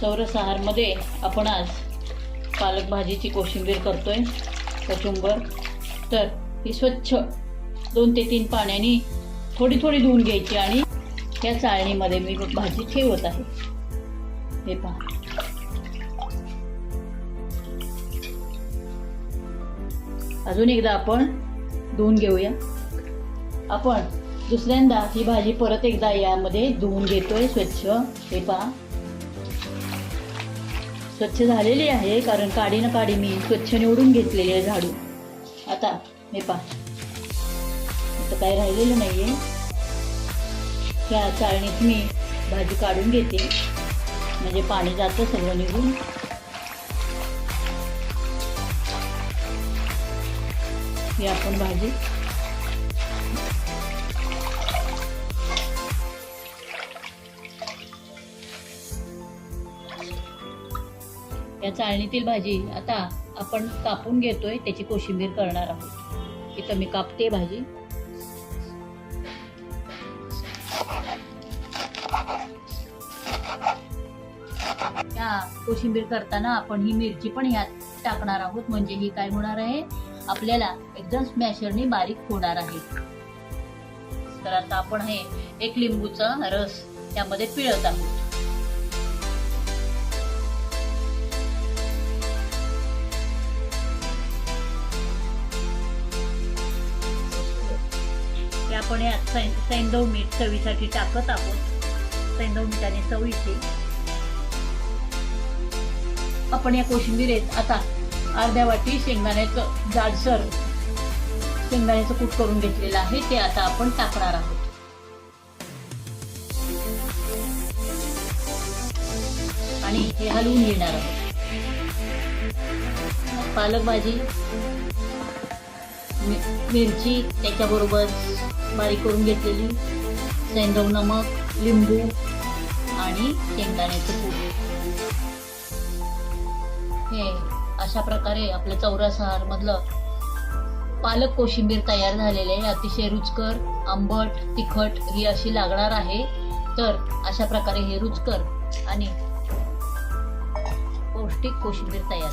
चौरस आहारमध्ये आपण आज पालक भाजीची कोशिंबीर करतोय कचुंबर तर ही स्वच्छ दोन ते तीन पाण्याने थोडी थोडी धुवून घ्यायची आणि या चाळणीमध्ये मी भाजी ठेवत आहे. हे पहा. अजून एकदा आपण धुवून घेऊया. आपण दुसऱ्यांदा ही भाजी परत एकदा यामध्ये धुवून घेतोय स्वच्छ. हे पहा. स्वच्छ झालेली आहे कारण काडी ना काडी मी स्वच्छ निवडून घेतलेली आहे झाडू. आता हे पा आता काही राहिलेलं नाहीये. त्या चाळणीत मी भाजी काढून घेते. म्हणजे पाणी जातं सगळं निघून. ही आपण भाजी या चाळणीतील भाजी आता आपण कापून घेतोय त्याची कोशिंबीर करणार आहोत. इथं मी कापते भाजी. या कोशिंबीर करताना आपण ही मिरची पण ह्यात टाकणार आहोत. म्हणजे ही काय होणार आहे? आपल्याला एकदम स्मॅशरने बारीक होणार आहे. तर आता आपण हे एक लिंबूचा रस त्यामध्ये पिळत आहोत. आपण यात सै सैंदव मीठ चवीसाठी टाकत आहोत. सैंदव मिठाने चव येते. आपण या कोशिंबीरेत आता अर्ध्या वाटी शेंगदाण्याचं जाडसर शेंगदाण्याचं कूट करून घेतलेलं आहे ते आता आपण टाकणार आहोत. आणि हे हलवून घेणार आहोत. पालक भाजी मिरची त्याच्याबरोबर बारीक करून घेतलेली सैंदव नमक लिंबू आणि शेंगदाण्याचं कूट हे अशा प्रकारे आपलं चौरसार मधलं पालक कोशिंबीर तयार झालेले आहे. अतिशय रुचकर आंबट तिखट ही अशी लागणार आहे. तर अशा प्रकारे हे रुचकर आणि पौष्टिक कोशिंबीर तयार.